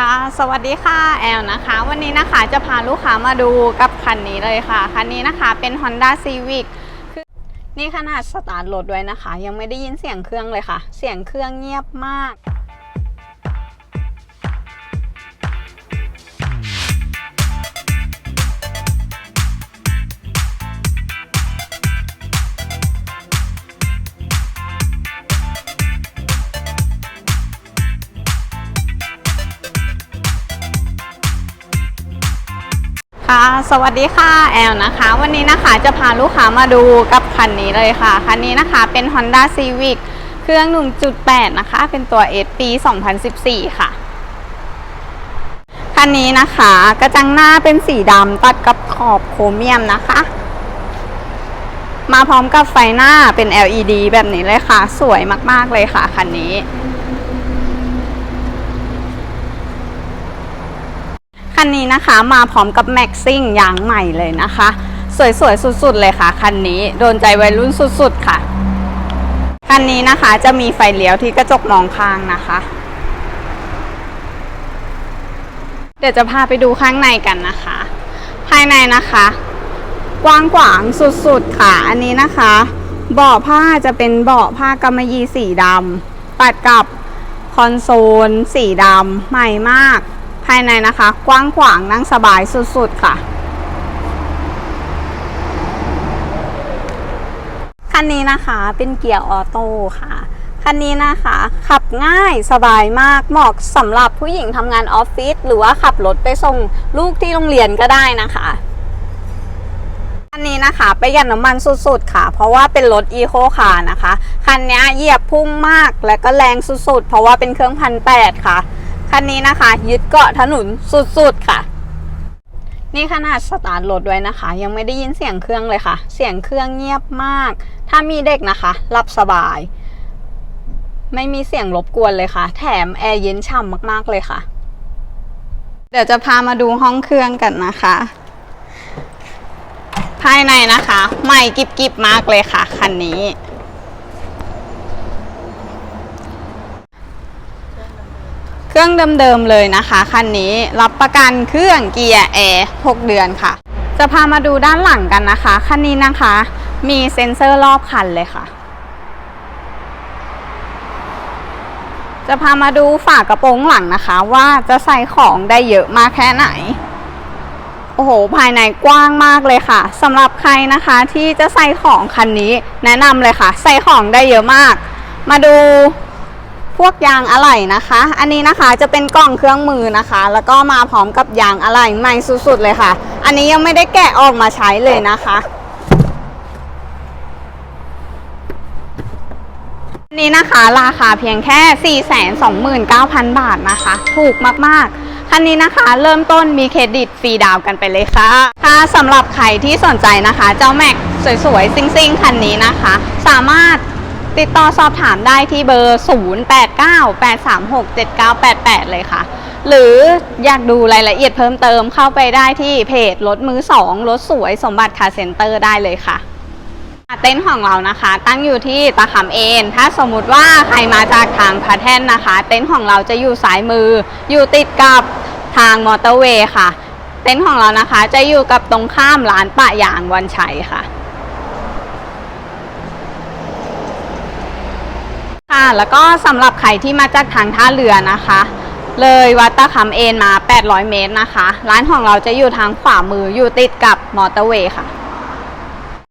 ค่ะสวัสดีค่ะแอลนะคะ วันนี้นะคะจะพาลูกค้ามาดูกับคันนี้เลยค่ะ คันนี้นะคะเป็น Honda Civic คือนี่ขนาดสตาร์ทรถด้วยนะคะ ยังไม่ได้ยินเสียงเครื่องเลยค่ะ เสียงเครื่องเงียบมาก ค่ะสวัสดีค่ะแอลนะคะ วันนี้นะคะจะพาลูกค้ามาดูกับคันนี้เลยค่ะ คันนี้นะคะเป็น Honda Civic เครื่อง 1.8 นะคะ เป็นตัว S ปี 2014 ค่ะ คันนี้นะคะกระจังหน้าเป็นสีดำตัดกับขอบโครเมียมนะคะ มาพร้อมกับไฟหน้าเป็น LED แบบนี้เลยค่ะ สวยมากๆเลยค่ะคันนี้ คั นนี้นะคะมาพร้อมกับแม็กซิ่งยางใหม่เลยนะคะ สวยๆ สุดๆเลยค่ะ คันนี้โดนใจวัยรุ่นสุดๆค่ะ คันนี้นะคะจะมีไฟเลี้ยวที่กระจกมองข้างนะคะ เดี๋ยวจะพาไปดูข้างในกันนะคะ ภายในนะคะ กว้างขวางสุดๆค่ะ อันนี้นะคะเบาะผ้าจะเป็นเบาะผ้ากำมะหยี่สีดำตัดกับคอนโซลสีดำใหม่มาก ภายในนะคะ กว้างขวางนั่งสบายสุด ๆ ค่ะ คันนี้นะคะเป็นเกียร์ออโต้ค่ะ คันนี้นะคะ ขับง่ายสบายมากเหมาะสำหรับผู้หญิงทำงานออฟฟิศหรือว่าขับรถไปส่งลูกที่โรงเรียนก็ได้นะคะคันนี้นะคะประหยัดน้ำมันสุดๆค่ะ เพราะว่าเป็นรถอีโคคาร์นะคะ คันนี้เหยียบพุ่งมากและก็แรงสุดๆ เพราะว่าเป็นเครื่องพันแปดค่ะ คันนี้นะคะ ยึดเกาะถนนสุดๆค่ะ นี่ขนาดสตาร์ทรถด้วยนะคะ ยังไม่ได้ยินเสียงเครื่องเลยค่ะ เสียงเครื่องเงียบมาก ถ้ามีเด็กนะคะหลับสบาย ไม่มีเสียงรบกวนเลยค่ะ แถมแอร์เย็นฉ่ำมากๆเลยค่ะ เดี๋ยวจะพามาดูห้องเครื่องกันนะคะ ภายในนะคะ ใหม่กิบๆมากเลยค่ะคันนี้ ครื่องเดิมๆเลยนะคะคันนี้รับประกันเครื่องเกียร์แอร์6เดือนค่ะ จะพามาดูด้านหลังกันนะคะคันนี้นะคะ มีเซ็นเซอร์รอบคันเลยค่ะ จะพามาดูฝากระโปรงหลังนะคะ ว่าจะใส่ของได้เยอะมากแค่ไหน โอ้โห ภายในกว้างมากเลยค่ะสำหรับใครนะคะที่จะใส่ของคันนี้แนะนำเลยค่ะ ใส่ของได้เยอะมาก มาดู พวกยางอะไหล่นะคะ อันนี้นะคะจะเป็นกล่องเครื่องมือนะคะ แล้วก็มาพร้อมกับยางอะไหล่ใหม่สุดๆเลยค่ะ อันนี้ยังไม่ได้แกะออกมาใช้เลยนะคะอันนี้นะคะราคาเพียงแค่ 429,000 บาทนะคะ ถูกมากๆ คันนี้นะคะ เริ่มต้นมีเครดิตฟรีดาวกันไปเลยค่ะ ค่ะสำหรับใครที่สนใจนะคะ เจ้าแม็กสวยๆ ซิ่งๆ คันนี้นะคะ สามารถ ติดต่อสอบถามได้ที่เบอร์ 0898367988 เลยค่ะ หรืออยากดูรายละเอียดเพิ่มเติมเข้าไปได้ที่เพจรถมือ 2 รถสวยสมบัติคาร์เซ็นเตอร์ได้เลยค่ะเต็นท์ของเรานะคะ ตั้งอยู่ที่ตะขำเอนถ้าสมมุติว่าใครมาจากทางพระแท่นนะคะ เต็นท์ของเราจะอยู่ซ้ายมือ อยู่ติดกับทางมอเตอร์เวย์ค่ะ เต็นท์ของเรานะคะจะอยู่กับตรงข้ามร้านปะยางวันชัยค่ะ ค่ะ แล้วก็สำหรับใครที่มาจากทางท่าเรือนะคะ เลยวัดตะคำเอนมา 800 เมตรนะคะ ร้านของเราจะอยู่ทางขวามืออยู่ติดกับมอเตอร์เวย์ค่ะ